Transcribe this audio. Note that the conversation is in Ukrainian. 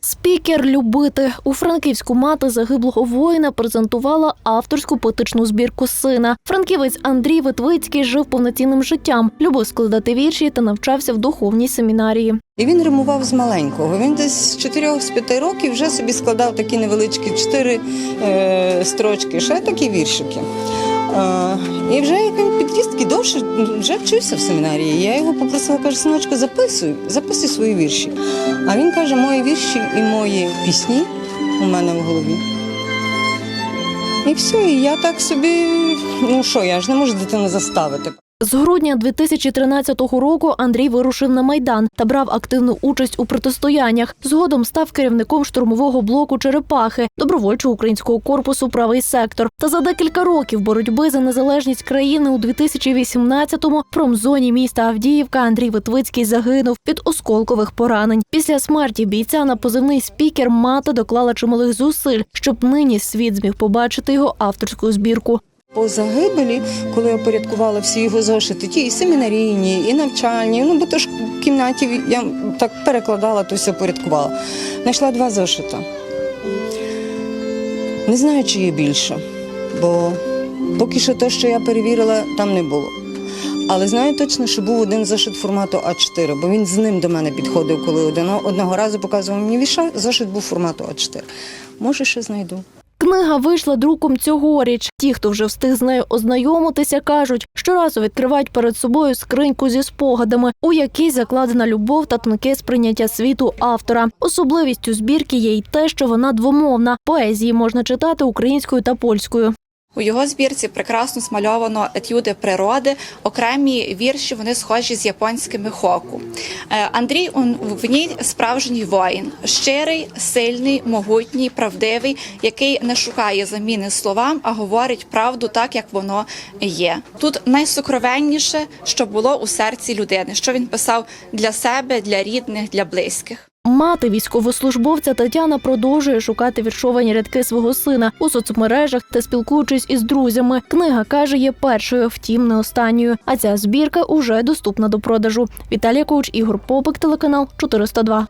Спікер любити у франківську мати загиблого воїна презентувала авторську поетичну збірку сина. Франківець Андрій Витвицький жив повноцінним життям, любив складати вірші та навчався в духовній семінарії. І він римував з маленького. Він десь з 4-5 років вже собі складав такі невеличкі чотири е, строчки, ще такі віршики. Е, і вже як він такий довше, вже вчився в семінарії. Я його попросила, кажу, синочка, записуй, записуй свої вірші. А він каже, мої вірші і мої пісні у мене в голові. І все, і я так собі, ну що, я ж не можу дитину заставити. З грудня 2013 року Андрій вирушив на майдан та брав активну участь у протистояннях. Згодом став керівником штурмового блоку Черепахи, добровольчого українського корпусу Правий сектор. Та за декілька років боротьби за незалежність країни у 2018-му в промзоні міста Авдіївка Андрій Витвицький загинув від осколкових поранень. Після смерті бійця на позивний спікер мати доклала чималих зусиль, щоб нині світ зміг побачити його авторську збірку. По загибелі, коли я порядкувала всі його зошити, ті і семінарійні, і навчальні, ну бо то ж в кімнаті я так перекладала, то все порядкувала. Знайшла два зошита. Не знаю, чи є більше, бо поки що те, що я перевірила, там не було. Але знаю точно, що був один зошит формату А4, бо він з ним до мене підходив, коли один, одного разу показував мені віша, зошит був формату А4. Може, ще знайду. Книга вийшла друком цьогоріч. Ті, хто вже встиг з нею ознайомитися, кажуть, щоразу відкривають перед собою скриньку зі спогадами, у якій закладена любов та тонке сприйняття світу автора. Особливістю збірки є й те, що вона двомовна. Поезії можна читати українською та польською. У його збірці прекрасно смальовано етюди природи. Окремі вірші вони схожі з японськими хоку. Е, Андрій в ній справжній воїн, щирий, сильний, могутній, правдивий, який не шукає заміни словам, а говорить правду так, як воно є. Тут найсокровенніше, що було у серці людини, що він писав для себе, для рідних, для близьких. Мати військовослужбовця Тетяна продовжує шукати віршовані рядки свого сина у соцмережах та спілкуючись із друзями. Книга каже, є першою, втім, не останньою. А ця збірка уже доступна до продажу. Віталія Коуч, Ігор Попик, телеканал 402.